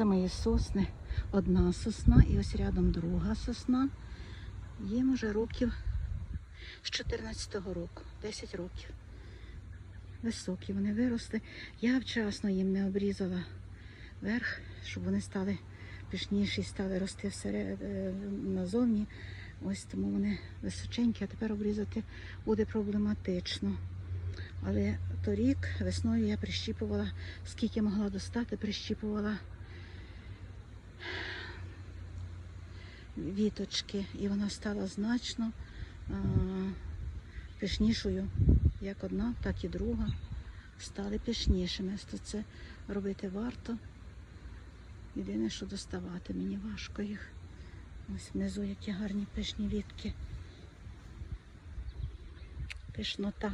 Це мої сосни. Одна сосна і ось рядом друга сосна. Їм уже років з 14-го року, 10 років. Високі вони виросли. Я вчасно їм не обрізала верх, щоб вони стали пишніші, стали рости е, назовні. Ось тому вони височенькі, а тепер обрізати буде проблематично. Але торік весною я прищіпувала, скільки могла достати, прищіпувала віточки, і вона стала значно пишнішою. Як одна, так і друга. Стали пишнішими. То це робити варто. Єдине, що доставати мені важко їх. Ось внизу які гарні пишні вітки. Пишнота.